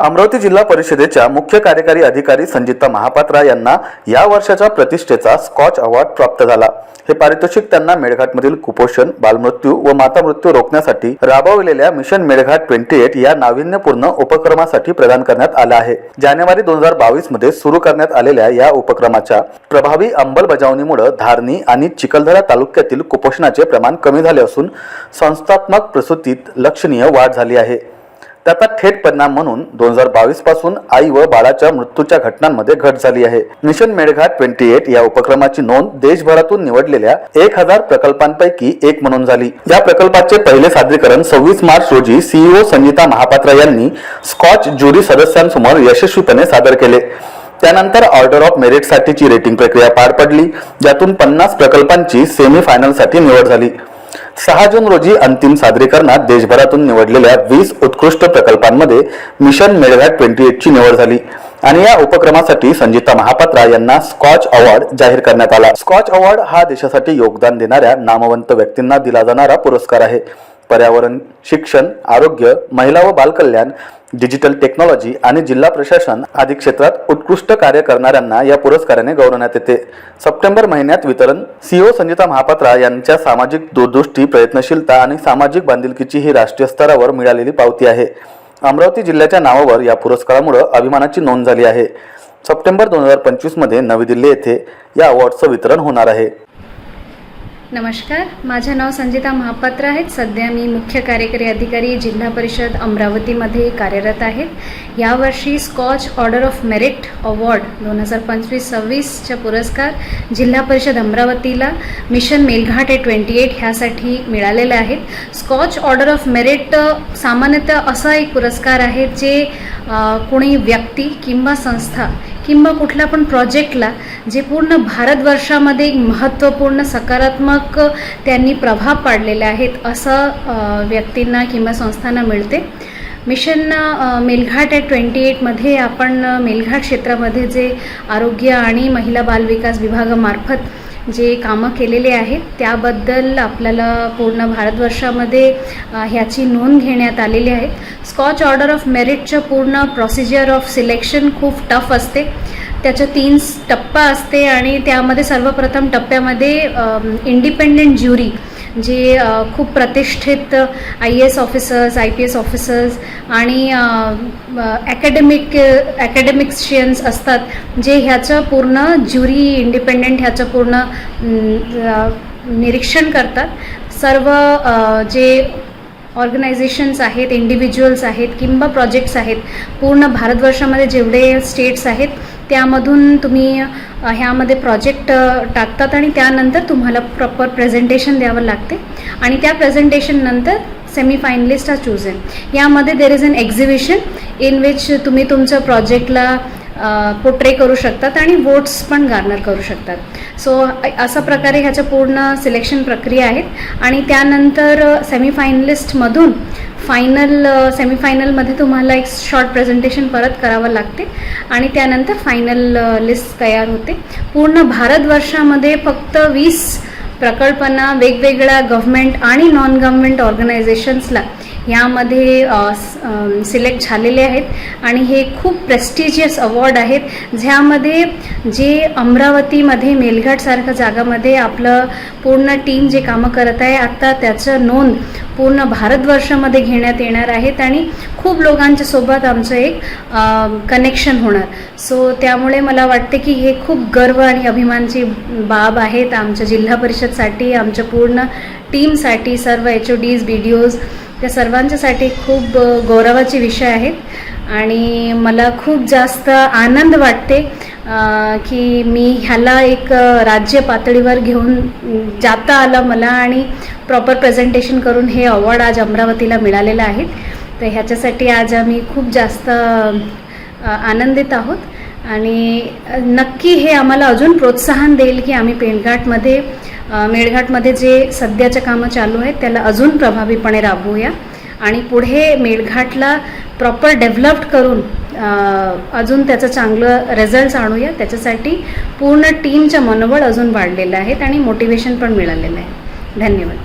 अमरावती जिल्हा परिषदेच्या मुख्य कार्यकारी अधिकारी संजिता महापात्रा यांना या वर्षाच्या प्रतिष्ठेचा स्कॉच अवॉर्ड प्राप्त झाला. हे पारितोषिक त्यांना मेळघाटमधील कुपोषण बालमृत्यू व माता मृत्यू रोखण्यासाठी राबवलेल्या मिशन मेळघाट ट्वेंटी एट या नाविन्यपूर्ण उपक्रमासाठी प्रदान करण्यात आला आहे. जानेवारी दोन हजार बावीसमध्ये सुरू करण्यात आलेल्या या उपक्रमाच्या प्रभावी अंमलबजावणीमुळे धारणी आणि चिखलदरा तालुक्यातील कुपोषणाचे प्रमाण कमी झाले असून संस्थात्मक प्रसूतीत लक्षणीय वाढ झाली आहे. त्याचा थेट परिणाम म्हणून दोन हजार बावीसपासून आई व बाळाच्या मृत्यूच्या घटनांमध्ये घट झाली आहे. मिशन मेळघाट ट्वेंटी एट या उपक्रमाची नोंद देशभरातून निवडलेल्या एक हजार प्रकल्पांपैकी एक म्हणून झाली. या प्रकल्पाचे पहिले सादरीकरण सव्वीस मार्च रोजी सीईओ संगीता महापात्रा यांनी स्कॉच ज्युरी सदस्यांसमोर यशस्वीपणे सादर केले. त्यानंतर ऑर्डर ऑफ मेरिटसाठीची रेटिंग प्रक्रिया पार पडली. ज्यातून पन्नास प्रकल्पांची सेमी फायनलसाठी निवड झाली. सहा जून रोजी अंतिम सादरीकरणात देशभरातून निवडलेल्या वीस उत्कृष्ट प्रकल्पांमध्ये मिशन मेळघाट ट्वेंटी एटची निवड झाली. आणि या उपक्रमासाठी संजिता महापात्रा यांना स्कॉच अवॉर्ड जाहीर करण्यात आला. स्कॉच अवॉर्ड हा देशासाठी योगदान देणाऱ्या नामवंत व्यक्तींना दिला जाणारा पुरस्कार आहे. पर्यावरण शिक्षण आरोग्य महिला व बालकल्याण डिजिटल टेक्नॉलॉजी आणि जिल्हा प्रशासन आदी क्षेत्रात उत्कृष्ट कार्य करणाऱ्यांना या पुरस्काराने गौरवण्यात येते. सप्टेंबर महिन्यात वितरण सीओ संजिता महापात्रा यांच्या सामाजिक दूरदृष्टी प्रयत्नशीलता आणि सामाजिक बांधिलकीची ही राष्ट्रीय स्तरावर मिळालेली पावती आहे. अमरावती जिल्ह्याच्या नावावर या पुरस्कारामुळे अभिमानाची नोंद झाली आहे. सप्टेंबर दोन हजार पंचवीसमध्ये नवी दिल्ली येथे या अवॉर्डचं वितरण होणार आहे. नमस्कार. माझं नाव संजिता महापात्र आहे. सध्या मी मुख्य कार्यकारी अधिकारी जिल्हा परिषद अमरावतीमध्ये कार्यरत आहे. यावर्षी Skoch order of merit award दोन हजार पंचवीस सव्वीसचा पुरस्कार जिल्हा परिषद अमरावतीला mission Melghat at twenty eight ह्यासाठी मिळालेले आहेत स्कॉच ऑर्डर ऑफ मेरिट सामान्यतः असा एक पुरस्कार आहे जे कोणी व्यक्ती किंवा संस्था किंवा कुठल्या पण प्रोजेक्टला जे पूर्ण भारतवर्षामध्ये एक महत्त्वपूर्ण सकारात्मक त्यांनी प्रभाव पाडलेले आहेत असं व्यक्तींना किंवा संस्थांना मिळते. मिशन मेलघाट ॲट ट्वेंटी एटमध्ये आपण मेलघाट क्षेत्रामध्ये जे आरोग्य आणि महिला बालविकास विभागामार्फत जे कामं केलेले आहेत त्याबद्दल आपल्याला पूर्ण भारतवर्षामध्ये ह्याची नोंद घेण्यात आलेली आहे. स्कॉच ऑर्डर ऑफ मेरिटचं पूर्ण प्रोसिजर ऑफ सिलेक्शन खूप टफ असते. त्याच्या तीन टप्पा असते आणि त्यामध्ये सर्वप्रथम टप्प्यामध्ये इंडिपेंडेंट ज्युरी जे खूप प्रतिष्ठित I S officers I P S officers आणि ॲकॅडमिक ॲकॅडमिक्शियन्स असतात जे ह्याचं पूर्ण ज्युरी इंडिपेंडेंट ह्याचं पूर्ण निरीक्षण करतात. सर्व जे ऑर्गनायझेशन्स आहेत इंडिव्हिज्युअल्स आहेत किंवा प्रोजेक्ट्स आहेत. पूर्ण भारतवर्षामध्ये जेवढे स्टेट्स आहेत त्यामधून तुम्ही ह्यामध्ये प्रोजेक्ट टाकतात आणि त्यानंतर तुम्हाला प्रॉपर प्रेझेंटेशन द्यावं लागते. आणि त्या प्रेझेंटेशननंतर सेमी फायनलिस्ट हा चूज आहे यामध्ये there is an exhibition in which तुम्ही तुमचं प्रोजेक्टला पोट्रे करू शकतात आणि वोट्स पण गार्नर करू शकतात. सो अशा प्रकारे ह्याच्या पूर्ण सिलेक्शन प्रक्रिया आहेत. आणि त्यानंतर सेमीफायनलिस्टमधून फायनल सेमीफायनलमध्ये तुम्हाला एक शॉर्ट प्रेझेंटेशन परत करावं लागते. आणि त्यानंतर फायनल लिस्ट तयार होते. पूर्ण भारतवर्षामध्ये फक्त वीस प्रकल्पांना वेगवेगळ्या गव्हर्मेंट आणि नॉन गव्हर्मेंट ऑर्गनायझेशन्सला यामध्ये सिलेक्ट झालेले आहेत आणि हे खूप प्रेस्टिजियस अवॉर्ड आहेत ज्यामध्ये जे अमरावतीमध्ये मेलघाटसारख्या जागामध्ये आपलं पूर्ण टीम जे कामं करत आहे आत्ता त्याचं नोंद पूर्ण भारतवर्षामध्ये घेण्यात येणार आहेत आणि खूप लोकांच्या सोबत आमचं एक कनेक्शन होणार. सो त्यामुळे मला वाटते की हे खूप गर्व आणि अभिमानची बाब आहेत आमच्या जिल्हा परिषदसाठी आमच्या पूर्ण टीमसाठी सर्व H O Ds B D Os त्या सर्वांच्यासाठी खूप गौरवाचे विषय आहेत. आणि मला खूप जास्त आनंद वाटते की मी ह्याला एक राज्य पातळीवर घेऊन जाता आलं मला आणि प्रॉपर प्रेझेंटेशन करून हे अवॉर्ड आज अमरावतीला मिळालेलं आहे. तर ह्याच्यासाठी आज आम्ही खूप जास्त आनंदित आहोत. आणि नक्की हे आम्हाला अजून प्रोत्साहन देईल की आम्ही पेणघाटमध्ये मेळघाटमध्ये जे सध्याच्या कामं चालू आहेत त्याला अजून प्रभावीपणे राबवूया. आणि पुढे मेळघाटला प्रॉपर डेव्हलप्ड करून अजून त्याचं चांगलं रिझल्ट्स आणूया. त्याच्यासाठी पूर्ण टीमचं मनोबळ अजून वाढलेलं आहे आणि मोटिवेशन पण मिळालेलं आहे. धन्यवाद.